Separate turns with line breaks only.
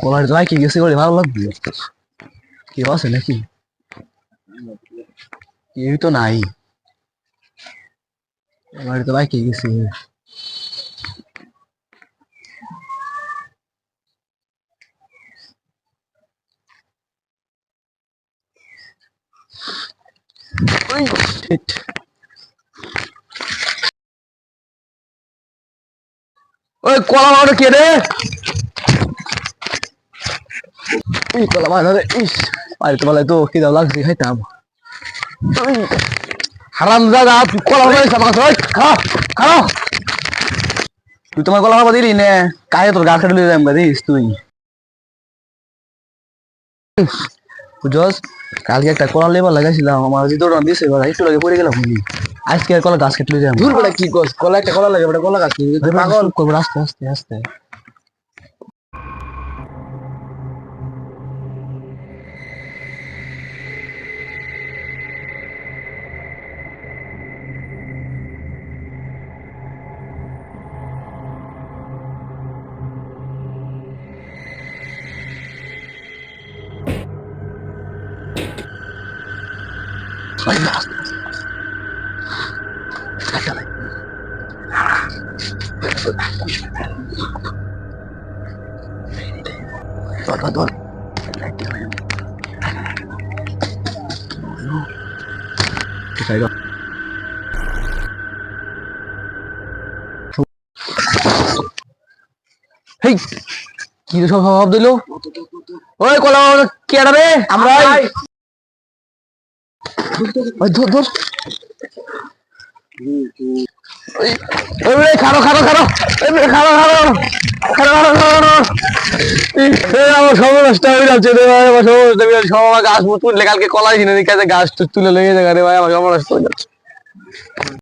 কলার জয় কি গেছে করে ভালো লাগবে। কি আছে নাকি? কেউ তো নাই। এবার তো বাইকে গেছে। ওই কলা কে রে? এই কলা মাওটা ইস বাড়িতে বলে তো কি দাও লাগছে খাইতাম হারাম দাদা তুই কলা মাওটা আমার কাছে খাও খাও তুই তোমার কলা মাওটা দিলি নে কাজে তোর গা কেটে লিয়ে যাম দিস তুই বুঝছস কালকে একটা কলা লেবার লাগাইছিলাম আমার যদি দৌড়ান দিছে এবার একটু লাগে পড়ে গেলাম বুঝলি আজকে আর কলা গাছ কেটে লিয়ে যাম
দূর বেলা কি কস কলা একটা কলা লাগে বেটা কলা গাছ পাগল
করব আস্তে আস্তে আস্তে হেই কি সব ভাব দিল? ওই কলা কে রে? আমরা ওই ধর খারো খারো খারো খারো খারো খারো খারো খারো আমার নষ্ট হয়ে যাচ্ছে রে ভাই, আমার আমার গাছ কালকে কলাই কিনে কাছে গাছ তুলে লেগে যাবে রে ভাই, আমার নষ্ট হয়ে যাচ্ছে।